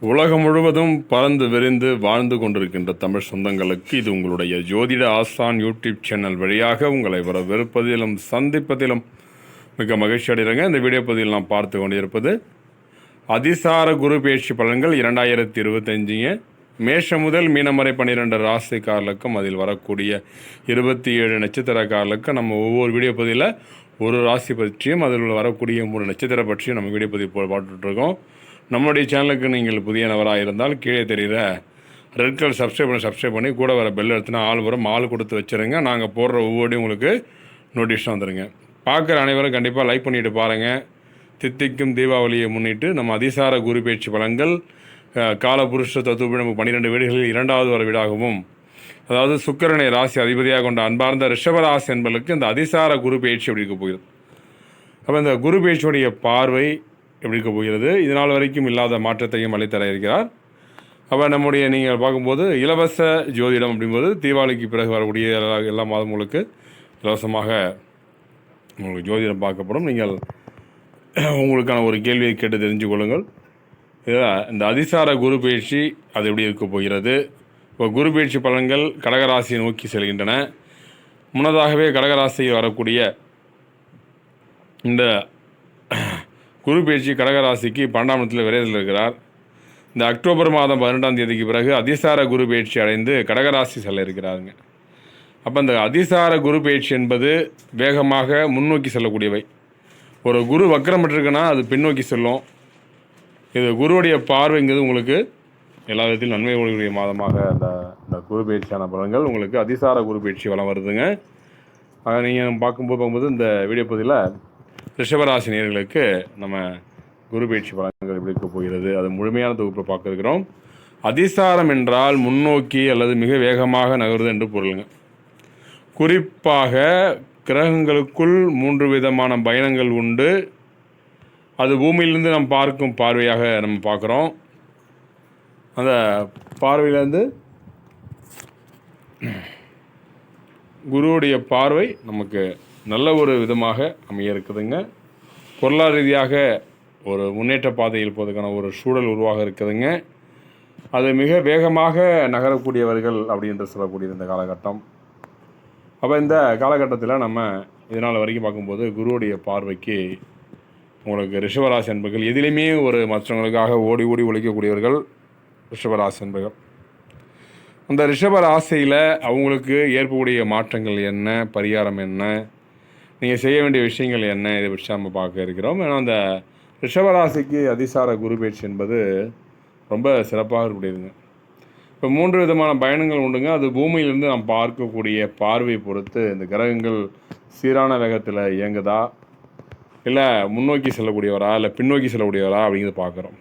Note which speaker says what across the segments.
Speaker 1: உலகம் முழுவதும் பறந்து விரிந்து வாழ்ந்து கொண்டிருக்கின்ற தமிழ் சொந்தங்களுக்கு இது உங்களுடைய ஜோதிட ஆசான் யூடியூப் சேனல் வழியாக உங்களை வரவிருப்பதிலும் சந்திப்பதிலும் மிக மகிழ்ச்சி அடைகிறேங்க. இந்த வீடியோ பதிவில் நாம் பார்த்து கொண்டிருப்பது அதிசார குரு பேச்சு பலன்கள் இரண்டாயிரத்தி இருபத்தஞ்சுங்க. மேஷம் முதல் மீனம் பன்னிரெண்டு ராசிக்காரர்களுக்கும் அதில் வரக்கூடிய இருபத்தி ஏழு நட்சத்திரக்காரர்களுக்கும் நம்ம ஒவ்வொரு வீடியோ பதிவில் ஒரு ராசி பற்றியும் அதில் வரக்கூடிய மூணு நட்சத்திர பற்றியும் நம்ம வீடியோ பதிவு போ- நம்மளுடைய சேனலுக்கு நீங்கள் புதிய நபராக இருந்தால் கீழே தெரிகிற ரெட் கலர் சப்ஸ்கிரைப் பண்ணி சப்ஸ்கிரைப் பண்ணி கூட வர பெல் எடுத்துனா ஆள் வரும் ஆள் கொடுத்து வச்சுருங்க. நாங்கள் போடுற ஒவ்வொரு உங்களுக்கு நோட்டிஃபிகேஷன் வந்துடுங்க பார்க்குற அனைவரும் கண்டிப்பாக லைக் பண்ணிட்டு பாருங்கள் தித்திக்கும் தீபாவளியை முன்னிட்டு நம்ம அதிசார குரு பேச்சு பலன்கள் காலபுருஷ தத்துவ நம்ம பன்னிரெண்டு வீடுகளில் இரண்டாவது வர வீடாகவும் அதாவது சுக்கரனை ராசி அதிபதியாக கொண்ட அன்பார்ந்த ரிஷபராசி என்பதற்கு இந்த அதிசார குரு பயிற்சி எப்படி இருக்க போகிறது அப்போ இந்த குரு பயிற்சியுடைய பார்வை இருக்க போகிறது. இதனால் வரைக்கும் இல்லாத மாற்றத்தையும் அளித்தர இருக்கிறார். அப்போ நம்முடைய நீங்கள் பார்க்கும்போது இலவச ஜோதிடம் அப்படிங்கும்போது தீபாவளிக்கு பிறகு வரக்கூடிய எல்லா எல்லா மாதங்களுக்கு இலவசமாக உங்களுக்கு ஜோதிடம் பார்க்கப்படும். நீங்கள் உங்களுக்கான ஒரு கேள்வியை கேட்டு தெரிஞ்சு கொள்ளுங்கள். இதில் இந்த அதிசார குரு பயிற்சி அது எப்படி இருக்க போகிறது? இப்போ குரு பயிற்சி பலன்கள் கடகராசியை நோக்கி செல்கின்றன. முன்னதாகவே கடகராசியில் வரக்கூடிய இந்த குரு பேச்சு கடகராசிக்கு பன்னெண்டாம் இடத்தில் விரைவில் இருக்கிறார் இந்த அக்டோபர் மாதம் பன்னெண்டாம் தேதிக்கு பிறகு அதிசார குரு பயிற்சி அடைந்து கடகராசி செல்ல இருக்கிறாருங்க. அப்போ இந்த அதிசார குரு பயிற்சி என்பது வேகமாக முன்னோக்கி செல்லக்கூடியவை. ஒரு குரு வக்கரம் பெற்றிருக்குன்னா அது பின்னோக்கி செல்லும். இது குருவுடைய பார்வைங்கிறது உங்களுக்கு எல்லா விதத்திலும் நன்மை கொடுக்கக்கூடிய மாதமாக அந்த இந்த குரு பயிற்சியான பலன்கள் உங்களுக்கு அதிசார குரு பயிற்சி வளம் வருதுங்க. அதை நீங்கள் பார்க்கும்போது பார்க்கும்போது இந்த வீடியோ பகுதியில் ரிஷபராசி நேர்களுக்கு நம்ம குரு பயிற்சி பலன்கள் எப்படி இருக்க போகிறது? அது முழுமையான தொகுப்பை பார்க்க இருக்கிறோம். அதிசாரம் என்றால் முன்னோக்கி அல்லது மிக வேகமாக நகருது என்று பொருளுங்க. குறிப்பாக கிரகங்களுக்குள் மூன்று விதமான பயணங்கள் உண்டு. அது பூமியிலிருந்து நாம் பார்க்கும் பார்வையாக நம்ம பார்க்குறோம். அந்த பார்வையிலேருந்து குருவுடைய பார்வை நமக்கு நல்ல ஒரு விதமாக அமைய இருக்குதுங்க பொருளாதார ரீதியாக ஒரு முன்னேற்ற பாதையில் போவதற்கான ஒரு சூழல் உருவாக இருக்குதுங்க. அது மிக வேகமாக நகரக்கூடியவர்கள் அப்படின்று சொல்லக்கூடிய இந்த காலகட்டம். அப்போ இந்த காலகட்டத்தில் நம்ம இதனால் வரைக்கும் பார்க்கும்போது குருவுடைய பார்வைக்கு உங்களுக்கு ரிஷபராசி என்பர்கள் எதிலையுமே ஒரு மற்றவங்களுக்காக ஓடி ஓடி ஒழிக்கக்கூடியவர்கள் ரிஷபராசி என்பர்கள் அந்த ரிஷபராசியில் அவங்களுக்கு ஏற்பக்கூடிய மாற்றங்கள் என்ன? பரிகாரம் என்ன? நீங்கள் செய்ய வேண்டிய விஷயங்கள் என்ன? இதை வச்சு நம்ம பார்க்க இருக்கிறோம். ஏன்னா அந்த ரிஷபராசிக்கு அதிசார குரு பயிற்சி என்பது ரொம்ப சிறப்பாக இருக்கக்கூடியதுங்க. இப்போ மூன்று விதமான பயணங்கள் உண்டுங்க. அது பூமியிலிருந்து நாம் பார்க்கக்கூடிய பார்வை பொறுத்து இந்த கிரகங்கள் சீரான வேகத்தில் இயங்குதா? இல்லை முன்னோக்கி செல்லக்கூடியவரா? இல்லை பின்னோக்கி செல்லக்கூடியவரா? அப்படிங்கிறது பார்க்குறோம்.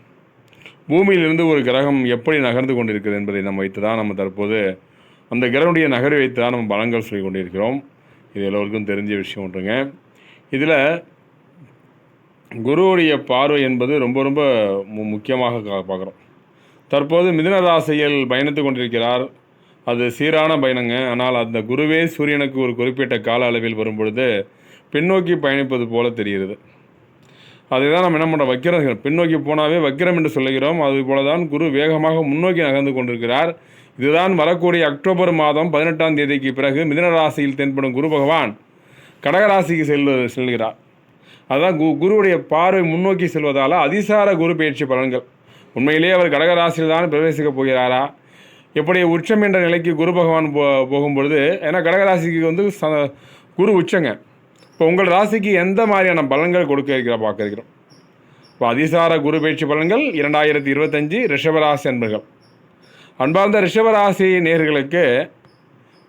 Speaker 1: பூமியிலிருந்து ஒரு கிரகம் எப்படி நகர்ந்து கொண்டிருக்கிறது என்பதை நம்ம வைத்து தான் நம்ம தற்போது அந்த கிரகனுடைய நகரை வைத்து தான் நம்ம பலங்கள் சொல்லி கொண்டிருக்கிறோம். இது எல்லோருக்கும் தெரிஞ்ச விஷயம் ஒன்றுங்க. இதில் குருவுடைய பார்வை என்பது ரொம்ப ரொம்ப மு- முக்கியமாக கா- பார்க்குறோம். தற்போது மிதுனராசியில் பயணித்து கொண்டிருக்கிறார். அது சீரான பயணங்க. ஆனால் அந்த குருவே சூரியனுக்கு ஒரு குறிப்பிட்ட கால அளவில் வரும்பொழுது பின்னோக்கி பயணிப்பது போல தெரிகிறது. அதை தான் நம்ம என்ன பண்ணுறோம் வக்கிரம் பின்னோக்கி போனாவே வக்கிரம் என்று சொல்லுகிறோம். அது போல தான் குரு வேகமாக முன்னோக்கி நகர்ந்து கொண்டிருக்கிறார். இதுதான் வரக்கூடிய அக்டோபர் மாதம் பதினெட்டாம் தேதிக்கு பிறகு மிதுன ராசியில் தென்படும் குரு பகவான். கடகராசிக்கு செல்லு செல்கிறார். அதான் கு குருவுடைய பார்வை முன்னோக்கி செல்வதால் அதிசார குரு பயிற்சி பலன்கள். உண்மையிலேயே அவர் கடகராசியில் தான் பிரவேசிக்கப் போகிறாரா? எப்படி உச்சம் என்ற நிலைக்கு குரு பகவான் போ போகும்பொழுது ஏன்னா கடகராசிக்கு வந்து ச குரு உச்சங்க. இப்போ உங்கள் ராசிக்கு எந்த மாதிரியான பலன்கள் கொடுக்க இருக்கிற பார்க்க இருக்கிறோம். இப்போ அதிசார குரு பயிற்சி பலன்கள் இரண்டாயிரத்தி இருபத்தஞ்சி ரிஷபராசி அன்பர்கள். அன்பார்ந்த ரிஷபராசி நேர்களுக்கு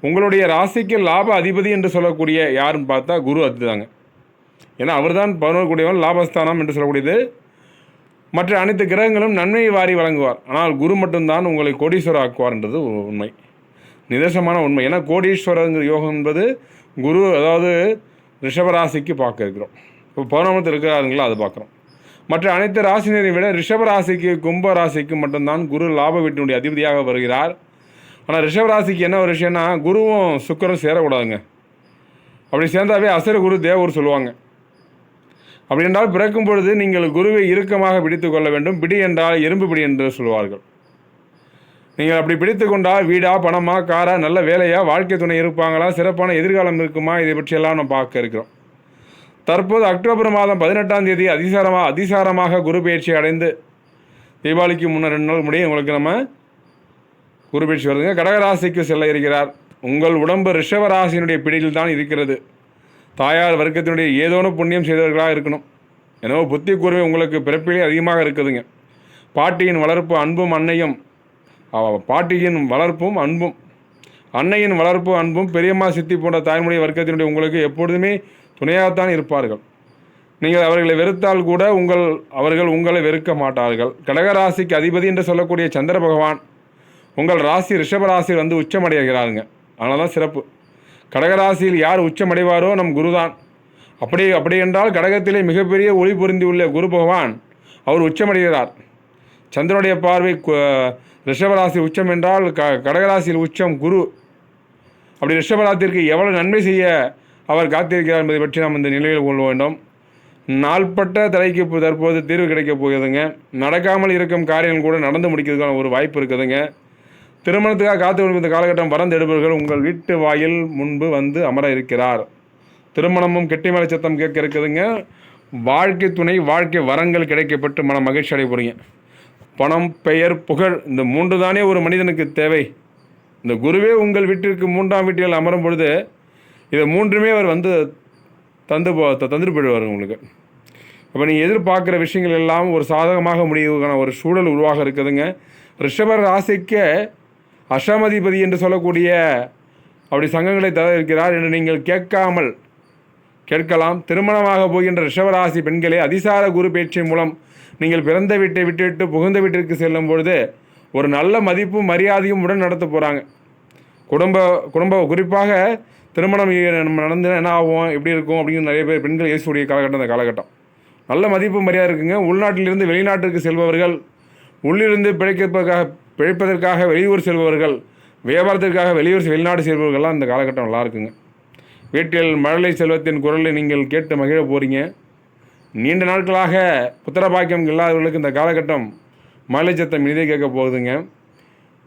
Speaker 1: உங்களுடைய ராசிக்கு லாப அதிபதி என்று சொல்லக்கூடிய யாருன்னு பார்த்தா குரு அதுதாங்க. ஏன்னா அவர் தான் கூடியவன் லாபஸ்தானம் என்று சொல்லக்கூடியது. மற்ற அனைத்து கிரகங்களும் நன்மையை வாரி வழங்குவார். ஆனால் குரு மட்டும்தான் உங்களை கோடீஸ்வரர் ஆக்குவார்ன்றது உண்மை. நிதர்சனமான உண்மை. ஏன்னா கோடீஸ்வரங்கிற யோகம் என்பது குரு அதாவது ரிஷபராசிக்கு பார்க்க இருக்கிறோம். இப்போ பௌர்ணமத்தில் இருக்கிறாருங்களா அது பார்க்குறோம். மற்ற அனைத்து ராசினரை விட ரிஷபராசிக்கு கும்ப ராசிக்கு மட்டும்தான் குரு லாப வீட்டினுடைய அதிபதியாக வருகிறார். ஆனால் ரிஷபராசிக்கு என்ன ஒரு விஷயம்னா குருவும் சுக்கரும் சேரக்கூடாதுங்க. அப்படி சேர்ந்தாவே அசர குரு தேவர் சொல்லுவாங்க. அப்படி என்றால் பிறக்கும் பொழுது நீங்கள் குருவை இறுக்கமாக பிடித்து கொள்ள வேண்டும். பிடி என்றால் எறும்பு பிடி என்று சொல்வார்கள். நீங்கள் அப்படி பிடித்து கொண்டால் வீடா பணமா காரா நல்ல வேலையா வாழ்க்கை துணை இருப்பாங்களா சிறப்பான எதிர்காலம் இருக்குமா இதை பற்றியெல்லாம் நம்ம பார்க்க இருக்கிறோம். தற்போது அக்டோபர் மாதம் பதினெட்டாம் தேதி அதிசாரமாக அதிசாரமாக குரு பயிற்சி அடைந்து தீபாவளிக்கு முன்னர் ரெண்டு நாள் முடியும் உங்களுக்கு நம்ம குரு பயிற்சி வருதுங்க. கடகராசிக்கு செல்ல இருக்கிறார். உங்கள் உடம்பு ரிஷவராசியினுடைய பிடியில் தான் இருக்கிறது. தாயார் வர்க்கத்தினுடைய ஏதோனும் புண்ணியம் செய்தவர்களாக இருக்கணும். எனவே புத்தி கூர்மை உங்களுக்கு பிறப்பிலே அதிகமாக இருக்குதுங்க. பாட்டியின் வளர்ப்பு அன்பும் அன்னையும் பாட்டியின் வளர்ப்பும் அன்பும் அன்னையின் வளர்ப்பு அன்பும் பெரியம்மா சித்தி போன்ற தாய்மொழி வர்க்கத்தினுடைய உங்களுக்கு எப்பொழுதுமே துணையாகத்தான் இருப்பார்கள். நீங்கள் அவர்களை வெறுத்தால் கூட உங்கள் அவர்கள் உங்களை வெறுக்க மாட்டார்கள். கடகராசிக்கு அதிபதி என்று சொல்லக்கூடிய சந்திர பகவான் உங்கள் ராசி ரிஷப ராசியில் வந்து உச்சமடைகிறாருங்க. அதனால தான் சிறப்பு. கடகராசியில் யார் உச்சமடைவாரோ நம் குருதான். அப்படி அப்படி என்றால் கடகத்திலே மிகப்பெரிய ஒளி பொருந்தியுள்ள குரு பகவான் அவர் உச்சமடைகிறார். சந்திரனுடைய பார்வை கு- ரிஷபராசி உச்சம் என்றால் க கடகராசியில் உச்சம் குரு. அப்படி ரிஷபராத்திற்கு எவ்வளவு நன்மை செய்ய அவர் காத்திருக்கிறார் என்பதை பற்றி நாம் இந்த நிலையில் கொள்ள வேண்டும். நாள்பட்ட தலைக்கு இப்போ தற்போது தீர்வு கிடைக்கப் போகுதுங்க நடக்காமல் இருக்கும் காரியங்கள் கூட நடந்து முடிக்கிறதுக்கான ஒரு வாய்ப்பு இருக்குதுங்க. திருமணத்துக்காக காத்து கொண்டிருந்த காலகட்டம் வரந்து எடுப்பவர்கள் உங்கள் வீட்டு வாயில் முன்பு வந்து அமர இருக்கிறார். திருமணமும் கெட்டிமலை சத்தம் கேட்க இருக்குதுங்க. வாழ்க்கை துணை வாழ்க்கை வரங்கள் கிடைக்கப்பட்டு மன மகிழ்ச்சி அடைய போகிறீங்க பணம் பெயர் புகழ் இந்த மூன்று தானே ஒரு மனிதனுக்கு தேவை. இந்த குருவே உங்கள் வீட்டிற்கு மூன்றாம் வீட்டில் அமரும் பொழுது இதை மூன்றுமே அவர் வந்து தந்து போ த- தந்துட்டு போயிடுவார் உங்களுக்கு. அப்போ நீங்கள் எதிர்பார்க்குற விஷயங்கள் எல்லாம் ஒரு சாதகமாக முடிவுக்கான ஒரு சூழல் உருவாக இருக்குதுங்க. ரிஷப ராசிக்கு அஷமதிபதி என்று சொல்லக்கூடிய அப்படி சங்கங்களை தர இருக்கிறார் என்று நீங்கள் கேட்காமல் கேட்கலாம். திருமணமாக போகின்ற ரிஷபராசி பெண்களே அதிசார குரு பேச்சு மூலம் நீங்கள் பிறந்த வீட்டை விட்டுவிட்டு புகுந்த வீட்டிற்கு செல்லும் பொழுது ஒரு நல்ல மதிப்பும் மரியாதையும் உடன் நடத்த போகிறாங்க குடும்ப குடும்ப குறிப்பாக திருமணம் நம்ம நடந்து என்ன ஆகும் எப்படி இருக்கும் அப்படின்னு நிறைய பேர் பெண்கள் யோசிக்கூடிய காலகட்டம் அந்த காலகட்டம். நல்ல மதிப்பு மரியாதை இருக்குங்க. உள்நாட்டிலிருந்து வெளிநாட்டிற்கு செல்பவர்கள் உள்ளிருந்து பிழைக்கிறதுக்காக பிழைப்பதற்காக வெளியூர் செல்பவர்கள் வியாபாரத்திற்காக வெளியூர் வெளிநாடு செல்பவர்கள்லாம் இந்த காலகட்டம் நல்லா இருக்குங்க. வீட்டில் மழலை செல்வத்தின் குரலை நீங்கள் கேட்டு மகிழ போகிறீங்க நீண்ட நாட்களாக புத்திரபாக்கியம் இல்லாதவர்களுக்கு இந்த காலகட்டம் மழலை சத்தம் இனிதே கேட்க போகுதுங்க.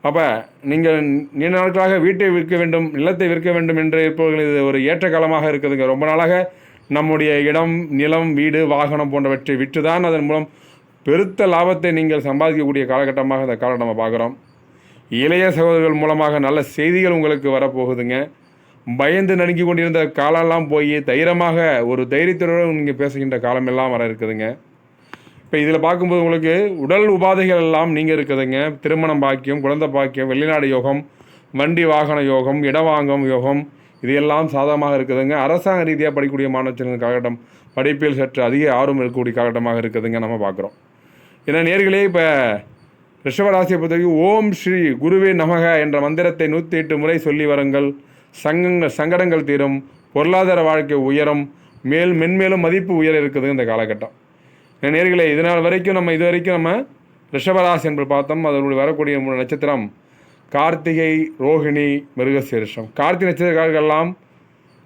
Speaker 1: அப்போ நீங்கள் நீண்ட நாட்களாக வீட்டை விற்க வேண்டும் நிலத்தை விற்க வேண்டும் என்று இருப்பவர்கள் இது ஒரு ஏற்ற காலமாக இருக்குதுங்க. ரொம்ப நாளாக நம்முடைய இடம் நிலம் வீடு வாகனம் போன்றவற்றை விற்று தான் அதன் மூலம் பெருத்த லாபத்தை நீங்கள் சம்பாதிக்கக்கூடிய காலகட்டமாக இந்த காலம் நம்ம பார்க்குறோம். இளைய சகோதரர்கள் மூலமாக நல்ல செய்திகள் உங்களுக்கு வரப்போகுதுங்க. பயந்து நடுங்கி கொண்டிருந்த காலம்லாம் போய் தைரியமாக ஒரு தைரியத்துடன் நீங்கள் பேசுகின்ற காலமெல்லாம் வர இருக்குதுங்க. இப்போ இதில் பார்க்கும்போது உங்களுக்கு உடல் உபாதைகள் எல்லாம் நீங்கள் இருக்குதுங்க. திருமணம் பாக்கியம் குழந்தை பாக்கியம் வெளிநாடு யோகம் வண்டி வாகன யோகம் இடவாங்கம் யோகம் இது எல்லாம் சாதகமாக இருக்குதுங்க. அரசாங்க ரீதியாக படிக்கக்கூடிய மாணவர்கள் காலகட்டம் படிப்பில் சற்று அதிக ஆர்வம் இருக்கக்கூடிய காலகட்டமாக இருக்குதுங்க நம்ம பார்க்குறோம். ஏன்னா நேர்களே இப்போ ரிஷபராசியை பொறுத்தவரைக்கும் ஓம் ஸ்ரீ குருவே நமக என்ற மந்திரத்தை நூற்றி எட்டு முறை சொல்லி வருங்கள். சங்கங்கள் சங்கடங்கள் தீரும் பொருளாதார வாழ்க்கை உயரும் மேல் மென்மேலும் மதிப்பு உயர இருக்குது இந்த காலகட்டம். நேர்களே இதனால் வரைக்கும் நம்ம இது வரைக்கும் நம்ம ரிஷபராசி என்று பார்த்தோம். அதனுடைய வரக்கூடிய மூணு நட்சத்திரம் கார்த்திகை ரோஹிணி மிருகசீரிஷம். கார்த்திகை நட்சத்திரக்காரர்கள்லாம்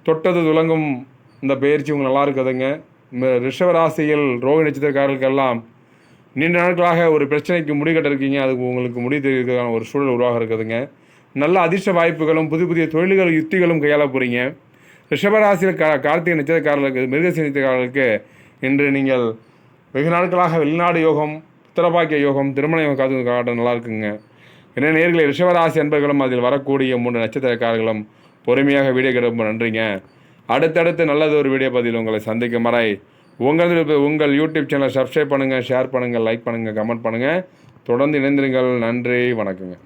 Speaker 1: தொட்டது துலங்கும் இந்த பயிற்சி உங்களுக்கு நல்லா இருக்குதுங்க. ரிஷபராசியில் ரோஹிணி நட்சத்திரக்காரர்களுக்கெல்லாம் நீண்ட நாட்களாக ஒரு பிரச்சனைக்கு முடிகட்ட இருக்கீங்க. அதுக்கு உங்களுக்கு முடிவு தெரிவிக்கிறதுக்கான ஒரு சூழல் உருவாக இருக்குதுங்க. நல்ல அதிர்ஷ்ட வாய்ப்புகளும் புதிய புதிய தொழில்கள் யுத்திகளும் கையாள போகிறீங்க ரிஷபராசியில் கா கார்த்திகை நட்சத்திரக்காரர்களுக்கு மிருகசி நட்சத்திரக்காரர்களுக்கு இன்று நீங்கள் வெகு நாட்களாக வெளிநாடு யோகம் உத்தரபாக்கிய யோகம் திருமண யோகம் காத்து காட்ட நல்லா இருக்குங்க என்ன நேர்களை ரிஷவராசி அன்பர்களும் அதில் வரக்கூடிய மூன்று நட்சத்திரக்காரர்களும் பொறுமையாக வீடியோ கிடப்ப நன்றிங்க. அடுத்தடுத்து நல்லது ஒரு வீடியோ பதில் உங்களை சந்திக்கும் வரை உங்களது உங்கள் யூடியூப் சேனலை சப்ஸ்கிரைப் பண்ணுங்கள் ஷேர் பண்ணுங்கள் லைக் பண்ணுங்கள் கமெண்ட் பண்ணுங்கள் தொடர்ந்து இணைந்திருங்கள். நன்றி வணக்கங்க.